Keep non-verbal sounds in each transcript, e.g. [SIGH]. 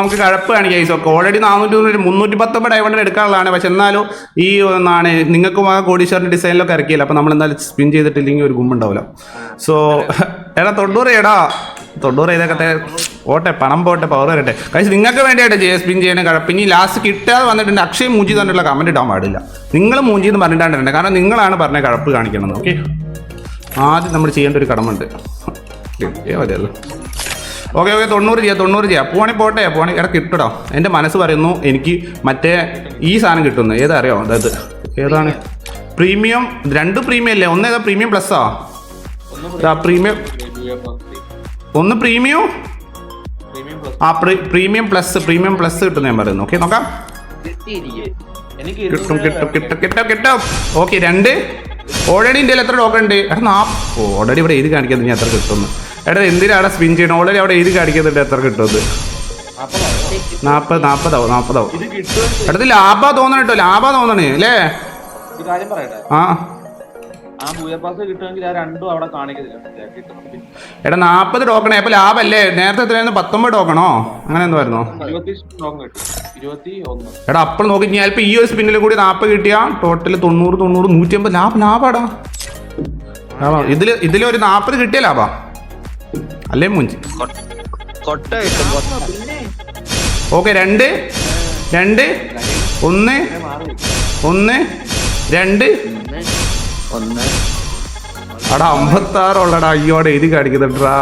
നമുക്ക് കഴപ്പ് കാണിക്കാം ഈ ഓൾറെഡി നാനൂറ്റി മുന്നൂറ്റി പത്തൊമ്പത് ഡയമണ്ടിന് എടുക്കാനുള്ളതാണ് പക്ഷെ എന്നാലും ഈ ഒന്നാണ് നിങ്ങൾക്ക് ആ കോടീശ്വരന്റെ ഡിസൈനിലൊക്കെ ഇറക്കിയില്ല. അപ്പോൾ നമ്മൾ എന്തായാലും സ്പിൻ ചെയ്തിട്ടില്ലെങ്കിൽ ഒരു ഗുമ്പുണ്ടാവില്ല സോ എടാ തൊണ്ണൂറ് എടാ. തൊണ്ണൂറ് ഇതൊക്കെ ഓട്ടെ പണം പോട്ടെ പവർ വരട്ടെ. കഴിച്ച് നിങ്ങൾക്ക് വേണ്ടിയായിട്ട് ജെ സ്പിൻ ചെയ്യണ കഴപ്പ്. ഇനി ലാസ്റ്റ് കിട്ടാതെ വന്നിട്ടുണ്ട് അക്ഷയ് മൂഞ്ചി തന്നിട്ടുള്ള കമന്റ് ഇടാൻ പാടില്ല. നിങ്ങൾ മൂഞ്ചി എന്ന് പറഞ്ഞിട്ടുണ്ട് കാരണം നിങ്ങളാണ് പറഞ്ഞ കഴപ്പ് കാണിക്കണം ഓക്കെ ആദ്യം നമ്മൾ ചെയ്യേണ്ട ഒരു കടമുണ്ട് ഏ [LAUGHS] മതിയല്ലോ ഓക്കെ ഓക്കെ തൊണ്ണൂറ് ചെയ്യാം തൊണ്ണൂറ് ചെയ്യാം. പോണി പോട്ടെ പോണി. ഇവിടെ കിട്ടടോ. എന്റെ മനസ്സ് പറയുന്നു എനിക്ക് മറ്റേ ഈ സാധനം കിട്ടുന്നു. ഏതാ അറിയോ? അതായത് ഏതാണ്? പ്രീമിയം രണ്ട് പ്രീമിയം അല്ലേ? ഒന്ന് ഏതാ? പ്രീമിയം പ്ലസ്സാ പ്രീമിയം. ഒന്ന് പ്രീമിയം? ആ പ്രീമിയം പ്ലസ് പ്രീമിയം പ്ലസ് കിട്ടുന്ന ഞാൻ പറയുന്നു. ഓക്കെ നോക്കാം. കിട്ടും കിട്ടും കിട്ടും കിട്ടും കിട്ടും. ഓക്കെ രണ്ട്. ഓൾറെഡി ഇന്ത്യയിൽ എത്ര ടോക്കൺ ഉണ്ട്? ഓൾറെഡി ഇവിടെ എഴുതി കാണിക്കാൻ ഞാൻ എത്ര കിട്ടുന്നു. എടാ എന്തിനാണ് സ്പിൻ ചെയ്യണം ഓൾറെഡി അവിടെ എഴുതി കാണിക്കുന്നുണ്ട് എത്ര കിട്ടുന്നത് നാപ്പത് നാപ്പതാവും നാപ്പതാവും. ഇത് ലാഭ തോന്നണ കേട്ടോ ലാഭ തോന്നണേ അല്ലേ? ആ. എടാ നാപ്പത് ടോക്കണേ അപ്പൊ ലാഭല്ലേ? നേരത്തെ എത്രയായിരുന്നു? പത്തൊമ്പത് ടോക്കണോ? അങ്ങനെ എന്തായിരുന്നു എടാ അപ്പോൾ നോക്കി ഇപ്പൊ ഈ ഒരു സ്പിന്നിൽ കൂടി നാപ്പത് കിട്ടിയാ ടോട്ടൽ തൊണ്ണൂറ് തൊണ്ണൂറ് നൂറ്റി അമ്പത് ലാഭം ലാഭാടാ ലാഭം ഇതിൽ ഇതിലൊരു നാപ്പത് കിട്ടിയ ലാഭാ. അല്ലേ മുഞ്ചി? ഓക്കെ രണ്ട്. രണ്ട്. ഒന്ന്. ഒന്ന്. രണ്ട്. ഒന്ന്. എടാ അമ്പത്താറുള്ളടാ അയ്യോടെ എഴുതി കാണിക്കുന്നുണ്ടാ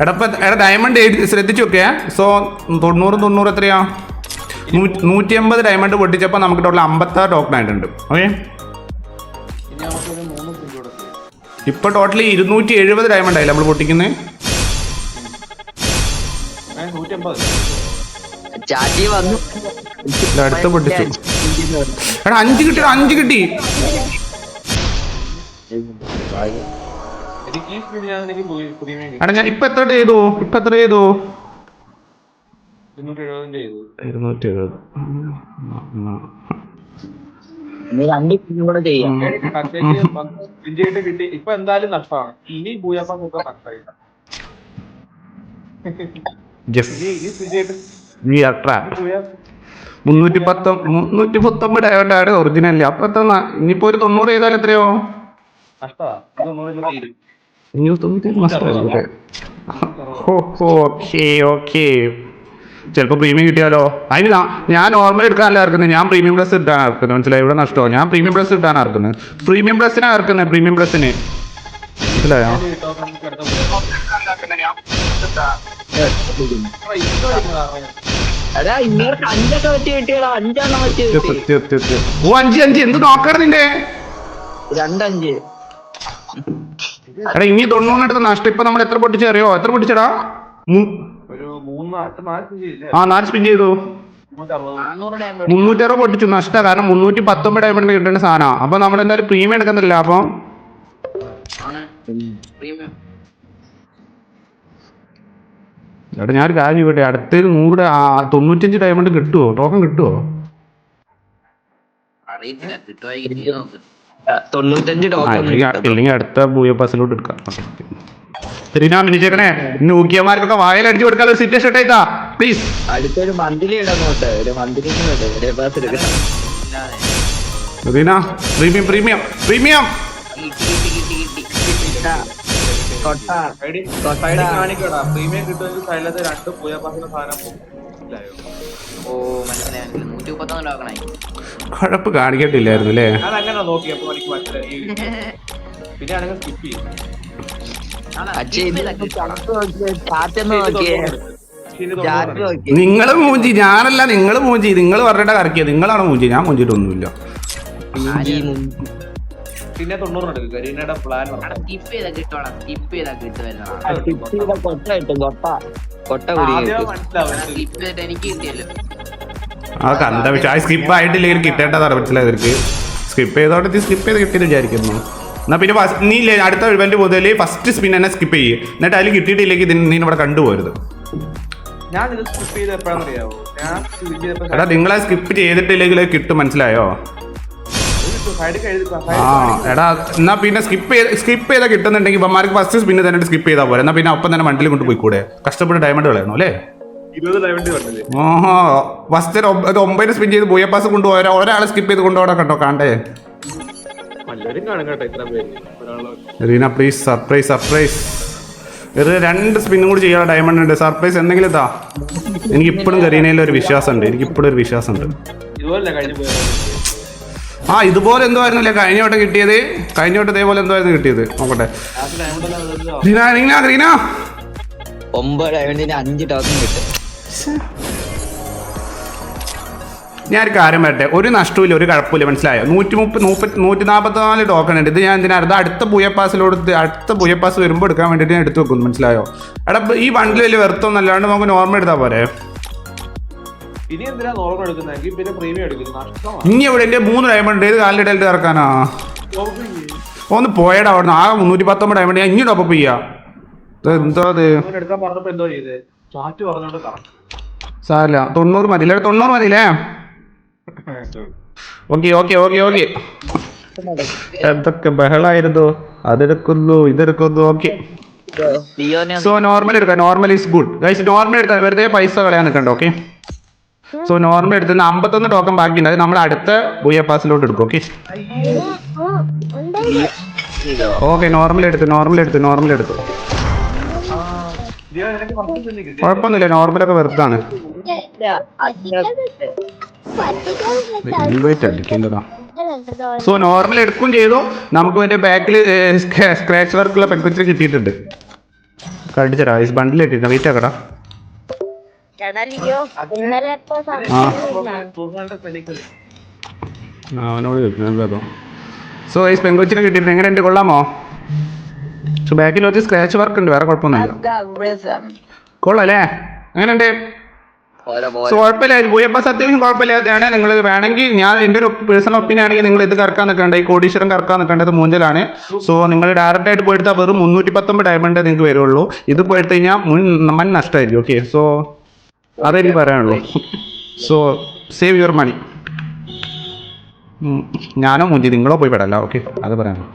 എടപ്പ എടാ ഡയമണ്ട് എഴുതി ശ്രദ്ധിച്ചു നോക്കിയാ സോ തൊണ്ണൂറ് തൊണ്ണൂറ് എത്രയാ? നൂറ്റി അമ്പത് ഡയമണ്ട് പൊട്ടിച്ചപ്പോൾ നമുക്ക് ടോട്ടൽ അമ്പത്താറ് ടോക്കൺ ആയിട്ടുണ്ട് ഓക്കെ ഇപ്പൊ ടോട്ടലി ഇരുന്നൂറ്റി എഴുപത് ഡയമണ്ട് ആയില്ല നമ്മൾ പൊട്ടിക്കുന്നേ? അടുത്ത് പൊട്ടിച്ചു. എടാ അഞ്ച് കിട്ടി അഞ്ച് കിട്ടി. ഞാൻ എടാ ഇപ്പൊ എത്ര ചെയ്തു? ഇപ്പൊ എത്ര ചെയ്തു? ഇരുന്നൂറ്റി എഴുപത് ചെയ്തു. ഇരുന്നൂറ്റി എഴുപത് നീ രണ്ട് കൂടെ ചെയ്യാം. പ്രിന്റ് കിട്ടി. ഇപ്പൊ എന്തായാലും നഷ്ടമാണ്. ഇനി ഒക്കെ നഷ്ടമായി മുന്നൂറ്റി പത്തൊ മുന്നൂറ്റി പത്തൊമ്പത് ഒറിജിനൽ അപ്പൊ എത്ര ന- ഇനിയിപ്പോ ഒരു തൊണ്ണൂറ് ചെയ്താൽ എത്രയോ? Okay okay. ചിലപ്പോൾ പ്രീമിയം കിട്ടിയാലോ? അതിന് ഞാൻ നോർമൽ എടുക്കാനല്ല ഇറക്കുന്നത്. ഞാൻ പ്രീമിയം പ്ലസ് ഇട്ടാണ് ഇറക്കുന്നത്. മനസ്സിലായി? ഇവിടെ നഷ്ടമോ ഞാൻ പ്രീമിയം പ്ലസ് ഇട്ടാണ് ഇറക്കുന്നത്. പ്രീമിയം പ്ലസ്സിനാണ് ഇറക്കുന്നത് പ്രീമിയം പ്ലസിന് മനസ്സിലായോ? അഞ്ച് അഞ്ച്. എന്ത് നോക്കണം നിന്റെ? രണ്ടഞ്ച്. എടാ ഇനി തൊണ്ണൂറിനടുത്ത് നഷ്ടം. ഇപ്പൊ നമ്മൾ എത്ര പൊട്ടിച്ചറിയോ എത്ര പൊട്ടിച്ചടാ? ആ നാല് സ്പിൻ ചെയ്തു. മുന്നൂറ്റി അറുപത് മുന്നൂറ്ററുപത് പൊട്ടിച്ചു. നഷ്ട. കാരണം മുന്നൂറ്റി പത്തൊമ്പത് ഡയമണ്ട് കിട്ടേണ്ട സാധനം. അപ്പൊ നമ്മൾ എന്തായാലും പ്രീമിയം എടുക്കുന്നില്ല. അപ്പൊ പ്രീമിയം ഞാൻ ഒരു കാര്യം ചോദിക്കട്ടെ. അടുത്ത നൂറ് തൊണ്ണൂറ്റഞ്ച് ഡയമണ്ട് കിട്ടുമോ ടോക്കൺ കിട്ടുമോ ഇല്ലെങ്കിൽ അടുത്ത ഭൂയ പാസിലോട്ട് എടുക്കാം. ഞാൻ മിനിച്ചേക്കണേ. ഇന്ന് ഊക്കിയമാർക്കൊക്കെ വായലടിച്ചു കൊടുക്കാതെ സിറ്റുവേഷൻ ഇട്ടേത്താ പ്ലീസ് അടുത്തൊരു മന്ത്ലി ഇടാൻ നോട്ടെ ഒരു മന്ത്ലി റീന പ്രീമിയം പ്രീമിയം പ്രീമിയം. കുഴപ്പ് കാണിക്കട്ടില്ലായിരുന്നു അല്ലേ? പിന്നെ ആണെങ്കിൽ സ്കിപ്പ് ചെയ്യും. നിങ്ങൾ മൂഞ്ചി ഞാനല്ല നിങ്ങൾ മൂഞ്ചി നിങ്ങൾ പറഞ്ഞിട്ട് കറക്കിയത്. നിങ്ങളാണ് മൂഞ്ചി ഞാൻ മൂഞ്ചിട്ടൊന്നുമില്ല പിന്നെ കരീനയുടെ പ്ലാൻ സ്കിപ്പ് ചെയ്താ കിട്ടോടാ സ്കിപ്പ് ചെയ്താ കിട്ടുമായിരുന്നു ആ സ്കിപ്പ് ചെയ്തിട്ട് കിട്ടിയല്ലോ. ആ കണ്ട പക്ഷെ ആ സ്കിപ്പ് ആയിട്ടില്ലെങ്കിൽ കിട്ടേണ്ടതാണ് മനസ്സിലായത് ഇവർക്ക്. സ്കിപ്പ് ചെയ്തോണ്ട് സ്കിപ്പ് ചെയ്ത് കിട്ടിയെന്ന് വിചാരിക്കുന്നു. എന്നാ പിന്നെ നീ ഇല്ലേ അടുത്ത ഇവന്റ് മുതൽ ഫസ്റ്റ് സ്പിൻ തന്നെ സ്കിപ്പ് ചെയ്യ്. എന്നിട്ട് അതിൽ കിട്ടിയിട്ടില്ലെങ്കിൽ ഇതിന് നീ ഇവിടെ കണ്ടുപോരുത്. എടാ നിങ്ങളെ സ്കിപ്പ് ചെയ്തിട്ടില്ലെങ്കിൽ കിട്ടും മനസ്സിലായോ? ആ എടാ എന്നാ പിന്നെ സ്കിപ്പ് ചെയ്ത് സ്കിപ്പ് ചെയ്താൽ കിട്ടുന്നുണ്ടെങ്കിൽ ഇവന്മാർക്ക് ഫസ്റ്റ് സ്പിന്ന് തന്നെ സ്കിപ്പ് ചെയ്താൽ പോലെ എന്നാ പിന്നെ ഒപ്പം തന്നെ വണ്ടിയിൽ കൊണ്ട് പോയിക്കൂടെ? കഷ്ടപ്പെട്ട് ഡയമണ്ട് കളയണം അല്ലേ? ഓഹോ ഫസ്റ്റ് ഒമ്പതിന് സ്പിൻ ചെയ്ത് ബോയപ്പാസ് കൊണ്ടുപോയ ഒരാളെ സ്കിപ്പ് ചെയ്ത് കൊണ്ടുപോകണം കേട്ടോ കണ്ടേ? പലരും കാണും കേട്ടോ ഇത്ര പേര്. ഒരാൾ റീന പ്ലീസ് സർപ്രൈസ് സർപ്രൈസ് വെറുതെ രണ്ട് സ്പിന്നും കൂടി ചെയ്യാൻ ഡയമണ്ട് ഉണ്ട്. സർപ്രൈസ് എന്തെങ്കിലും ഇതാ. എനിക്ക് ഇപ്പോഴും കരീനയിൽ ഒരു വിശ്വാസമുണ്ട്. എനിക്ക് ഇപ്പോഴും ഒരു വിശ്വാസമുണ്ട്. ഉണ്ട് ആ ഇതുപോലെ എന്തോ ആയിരുന്നില്ലേ കഴിഞ്ഞ വട്ടം കിട്ടിയത്? കഴിഞ്ഞ വട്ടം ഇതേപോലെ എന്തോ ആയിരുന്നു കിട്ടിയത്? നോക്കട്ടെ. റീന റീന? ഒമ്പത് ഡയമണ്ടിന് അഞ്ച് ടോക്കൺ കിട്ടും. ഞാൻ ഒരു കാര്യം വരട്ടെ ഒരു നഷ്ടമില്ല ഒരു കുഴപ്പമില്ല മനസ്സിലായോ? നൂറ്റി മുപ്പത് മുപ്പത്തി നൂറ്റി നാൽപ്പത്തി നാല് ടോക്കൺ ഉണ്ട്. ഇത് ഞാൻ എന്തിനാ അടുത്ത അടുത്ത പാസിലോടുത്ത് അടുത്ത ബുയപ്പാസ് വരുമ്പോൾ എടുക്കാൻ വേണ്ടിയിട്ട് ഞാൻ എടുത്ത് വെക്കുന്നു മനസ്സിലായോ? എടാ ഈ വണ്ടിൽ വലിയ വെറുത്തൊന്നും അല്ലാണ്ട് നമുക്ക് നോർമൽ എടുത്താൽ പോരെ. ഇനി എന്തിനാ നോർമൽ എടുക്കുന്നത് പിന്നെ പ്രീമിയം എടുക്കുന്നത് ഇനി എവിടെ? എന്റെ മൂന്ന് ഡയമണ്ട് ഏത് കാലിന്റെ ഇടയിൽ ഇറക്കാനാ? ഒന്ന് പോയടാ അവിടെ നിന്ന് ആകെ മുന്നൂറ്റി പത്തൊമ്പത് ഡയമണ്ട് ഞാൻ ഇനി ടോപ്പ് ചെയ്യാം. എന്തോ അത് അവൻ എടുക്കാൻ മതി സാരില്ല. തൊണ്ണൂറ് മതി. ഇല്ലേ തൊണ്ണൂറ് എന്തൊക്കെ ബഹളായിരുന്നു? അതെടുക്കുന്നു ഇതെടുക്കുന്നു ഓക്കെ. സോ നോർമൽ എടുക്കാം. Normal is good guys normal എടുത്താൽ വെറുതെ പൈസ കളയാൻ നിൽക്കണ്ട ഓക്കെ? സോ നോർമൽ എടുത്ത് അമ്പത്തൊന്ന് ടോക്കൺ ബാക്കിയുണ്ട്. അത് നമ്മൾ അടുത്ത ബുയ പാസിലോട്ട് എടുക്കും ഓക്കെ? ഓക്കെ നോർമൽ എടുത്ത് നോർമൽ എടുത്ത് നോർമൽ എടുത്തു. കുഴപ്പമൊന്നുമില്ല നോർമലൊക്കെ വെറുതാണ്. ഇൻവൈറ്റ് അടിക്കേണ്ടതാ സോ നോർമൽ എടുക്കും ചെയ്തു. നമുക്ക് മറ്റേ ബാക്കിൽ സ്ക്രാച്ച് വർക്കുള്ള പെൺകുച്ചിന് കിട്ടിയിട്ടുണ്ട്. കടിച്ചടാ ഈ ബണ്ടിൽ കിട്ടിയിട്ടുണ്ട് വെയിറ്റ് ആക്കടാ. അവനോട് ചോദിക്കുന്നതോ സോ ഈ പെൺകുച്ചിനെ കിട്ടിയിട്ടുണ്ട്. എങ്ങനെ ഉണ്ട് കൊള്ളാമോ? സോ ബാക്കിൽ ഒരു സ്ക്രാച്ച് വർക്ക് ഉണ്ട്. വേറെ കുഴപ്പമൊന്നുമില്ല. കൊള്ളാം അല്ലേ? എങ്ങനെയുണ്ട്? പോലെ സോ കുഴപ്പമില്ല. ഭൂയപ്പാസ് അത്യാവശ്യം കുഴപ്പമില്ലാതെയാണ്. നിങ്ങൾ വേണമെങ്കിൽ ഞാൻ എന്റെ ഒരു പേഴ്സണൽ ഒപ്പീനിയൻ ആണെങ്കിൽ നിങ്ങൾ ഇത് കറക്കാൻ നിൽക്കേണ്ട. ഈ കോടീശ്വരം കറക്കാൻ നിൽക്കേണ്ടത് മൂഞ്ചലാണ്. സോ നിങ്ങൾ ഡയറക്റ്റ് ആയിട്ട് പോയെടുത്താൽ വെറും മുന്നൂറ്റി പത്തൊമ്പത് ഡയമണ്ട് നിങ്ങൾക്ക് വരുള്ളൂ. ഇത് പോയിട്ട് കഴിഞ്ഞാൽ മുൻ മൻ നഷ്ടമായിരിക്കും. ഓക്കെ സോ അതെനിക്ക് പറയാനുള്ളൂ. സോ സേവ് യുവർ മണി ഞാനോ മുഞ്ചി നിങ്ങളോ പോയി പെടല്ല. ഓക്കെ അത് പറയാനുള്ളൂ.